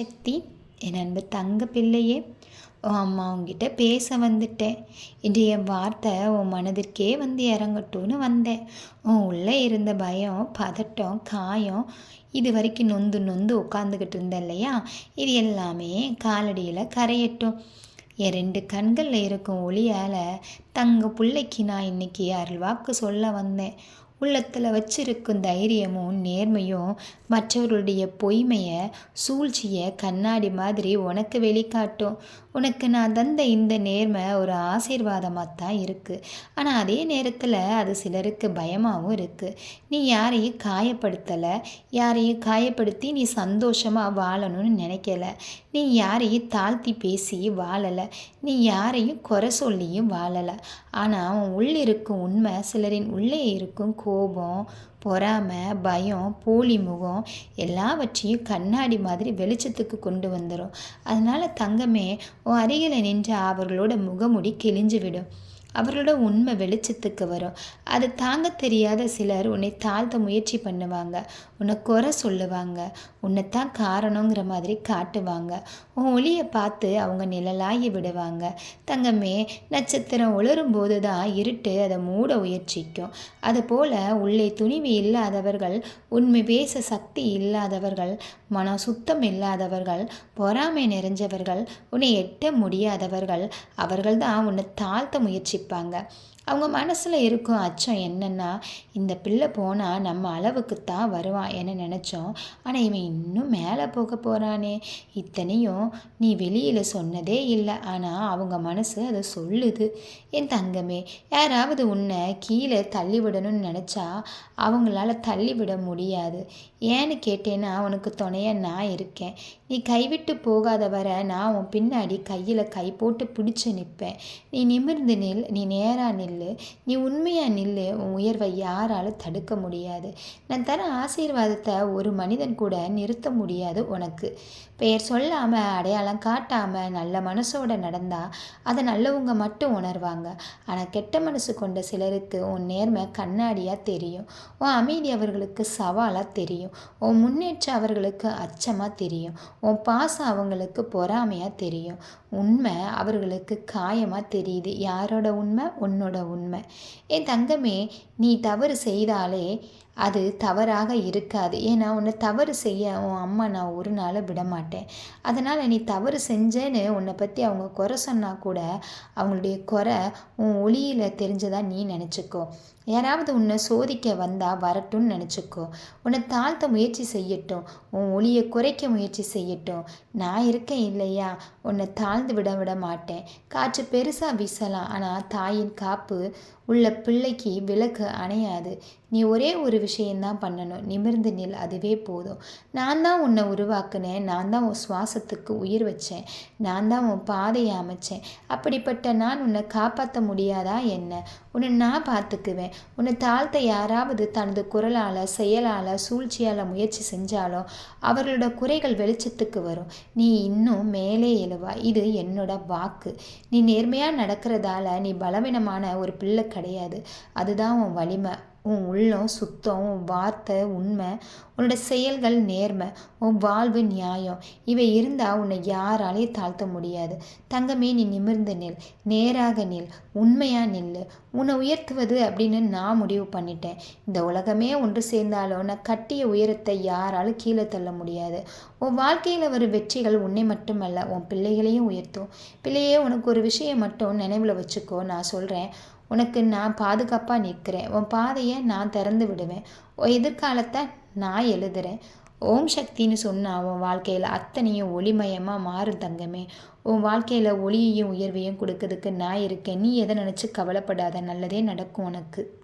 சக்தி என் அன்பு தங்க பிள்ளையே உன் அம்மா உங்ககிட்ட பேச வந்துட்டேன். இன்று என் வார்த்தை உன் மனதிற்கே வந்து இறங்கட்டும்னு வந்தேன். உன் உள்ளே இருந்த பயம் பதட்டம் காயம் இது வரைக்கும் நொந்து நொந்து உட்காந்துக்கிட்டு இருந்தேன் இல்லையா? இது எல்லாமே காலடியில் கரையட்டும். என் ரெண்டு கண்களில் இருக்கும் ஒளியால் தங்க பிள்ளைக்கு நான் இன்னைக்கு அருள்வாக்கு சொல்ல வந்தேன். உள்ளத்தில் வச்சிருக்கும் தைரியமும் நேர்மையும் மற்றவர்களுடைய பொய்மையை சூழ்ச்சியை கண்ணாடி மாதிரி உனக்கு வெளிக்காட்டும். உனக்கு நான் தந்த இந்த நேர்மை ஒரு ஆசீர்வாதமாக தான் இருக்குது ஆனால் அதே நேரத்தில் அது சிலருக்கு பயமாகவும் இருக்குது நீ யாரையும் காயப்படுத்தலை. யாரையும் காயப்படுத்தி நீ சந்தோஷமாக வாழணும்னு நினைக்கல. நீ யாரையும் தாழ்த்தி பேசி வாழலை. நீ யாரையும் குறை சொல்லியும் வாழலை. ஆனால் உன் உள்ளிருக்கும் உண்மை சிலரின் உள்ளே இருக்கும் கோபம் பொறாமை பயம் போலி முகம் எல்லாவற்றையும் கண்ணாடி மாதிரி வெளிச்சத்துக்கு கொண்டு வந்துடும் அதனால் தங்கமே உன் அருகில் நின்ற அவர்களோட முகமுடி கிழிஞ்சு விடும் அவர்களோட உண்மை வெளிச்சத்துக்கு வரும். அது தாங்க தெரியாத சிலர் உன்னை தாழ்த்த முயற்சி பண்ணுவாங்க. உன்னை குறை சொல்லுவாங்க. உன்னைத்தான் காரணங்கிற மாதிரி காட்டுவாங்க. உன் ஒளியை பார்த்து அவங்க நிழலாகி விடுவாங்க. தங்கமே நட்சத்திரம் உளரும் போது தான் இருட்டு அதை மூட முயற்சிக்கும். அதுபோல் உள்ளே துணிவு இல்லாதவர்கள் உண்மை பேச சக்தி இல்லாதவர்கள் மனம் சுத்தம் இல்லாதவர்கள் பொறாமை நிறைஞ்சவர்கள் உன்னை எட்ட முடியாதவர்கள் அவர்கள் தான் உன்னை தாழ்த்த முயற்சிப்பாங்க அவங்க மனசில் இருக்கும் அச்சம் என்னென்னா இந்த பிள்ளை போனால் நம்ம அளவுக்கு தான் வருவான் என நினச்சோம். ஆனால் இவன் இன்னும் மேலே போக போகிறானே இத்தனையும் நீ வெளியில் சொன்னதே இல்லை. ஆனால் அவங்க மனசு அதை சொல்லுது. என் தங்கமே யாராவது உன்னை கீழே தள்ளி விடணும்னு நினச்சா அவங்களால தள்ளி விட முடியாது. ஏன்னு கேட்டேன்னா உனக்கு துணையாக நான் இருக்கேன். நீ கைவிட்டு போகாத வர நான் உன் பின்னாடி கையில் கை போட்டு பிடிச்சி நிற்பேன் நீ நிமிர்ந்து நில் நீ நேராக நில்லு. நீ உண்மையாக நில்லு. உன் உயர்வை யாராலும் தடுக்க முடியாது. நான் தர ஆசீர்வாதத்தை ஒரு மனிதன் கூட நிறுத்த முடியாது உனக்கு. பெயர் சொல்லாமல் அடையாளம் காட்டாமல் நல்ல மனசோட நடந்தால் அதை நல்லவங்க மட்டும் உணர்வாங்க. ஆனால் கெட்ட மனசு கொண்ட சிலருக்கு உன் நேர்மை கண்ணாடியாக தெரியும். உன் அமைதி அவர்களுக்கு சவாலாக தெரியும். உன் முன்னேற்றம் அவர்களுக்கு அச்சமாக தெரியும். உன் பாசம் அவங்களுக்கு பொறாமையாக தெரியும். உண்மை அவர்களுக்கு காயமாக தெரியுது. யாரோட உண்மை? உன்னோட உண்மை. என் தங்கமே நீ தவறு செய்தாலே அது தவறாக இருக்காது. ஏன்னா உன்னை தவறு செய்ய உன் அம்மா நான் ஒரு நாளும் விட மாட்டேன் அதனால் நீ தவறு செஞ்சேன்னு உன்னை பற்றி அவங்க குறை சொன்னால் கூட அவங்களுடைய குறை உன் ஒளியில் தெரிஞ்சதா நீ நினச்சிக்கோ. யாராவது உன்னை சோதிக்க வந்தால் வரட்டும்னு நினச்சிக்கோ. உன்னை தாழ்த்த முயற்சி செய்யட்டும். உன் ஒளியை குறைக்க முயற்சி செய்யட்டும். நான் இருக்கேன் இல்லையா? உன்னை தாழ்ந்து விட விட மாட்டேன் காற்று பெருசாக வீசலாம். ஆனால் தாயின் காப்பு உள்ள பிள்ளைக்கு விளக்கு அணையாது. நீ ஒரே ஒரு விஷயந்தான் பண்ணணும். நிமிர்ந்து நில் அதுவே போதும். நான் தான் உன்னை உருவாக்குனேன். நான் தான் உன் சுவாசத்துக்கு உயிர் வச்சேன். நான் தான் உன் பாதையை அமைச்சேன். அப்படிப்பட்ட நான் உன்னை காப்பாற்ற முடியாதா என்ன? உன்னை நான் பார்த்துக்குவேன். உன்னை தாழ்த்த யாராவது தனது குரலால் செயலால் சூழ்ச்சியால் முயற்சி செஞ்சாலும் அவர்களோட குறைகள் வெளிச்சத்துக்கு வரும். நீ இன்னும் மேலே எழுவா. இது என்னோட வாக்கு. நீ நேர்மையாக நடக்கிறதால நீ பலவீனமான ஒரு பிள்ளை கிடையாது. அதுதான் உன் வலிமை. உன் உள்ளம் சுத்தம் உன் வார்த்தை உண்மை உன்னோட செயல்கள் நேர்மை உன் வாழ்வு நியாயம். இவை இருந்தால் உன்னை யாராலையும் தாழ்த்த முடியாது. தங்கமே நீ நிமிர்ந்து நில். நேராக நில். உண்மையாக நில் உன்னை உயர்த்துவது அப்படின்னு நான் முடிவு பண்ணிட்டேன். இந்த உலகமே ஒன்று சேர்ந்தாலும் நான் கட்டிய உயரத்தை யாராலும் கீழே தள்ள முடியாது. உன் வாழ்க்கையில் வரும் வெற்றிகள் உன்னை மட்டுமல்ல உன் பிள்ளைகளையும் உயர்த்தும். பிள்ளையே உனக்கு ஒரு விஷயம் மட்டும் நினைவில் வச்சுக்கோ. நான் சொல்கிறேன் உனக்கு நான் பாதுகாப்பாக நிற்கிறேன். உன் பாதையை நான் திறந்து விடுவேன். எதிர்காலத்தை நான் எழுதுகிறேன் ஓம் சக்தின்னு சொன்னால் உன் வாழ்க்கையில் அத்தனையும் ஒளிமயமாக மாறும் தங்கமே. உன் வாழ்க்கையில் ஒளியையும் உயர்வையும் கொடுக்கறதுக்கு நான் இருக்கேன். நீ எதை நினச்சி கவலைப்படாத. நல்லதே நடக்கும் உனக்கு.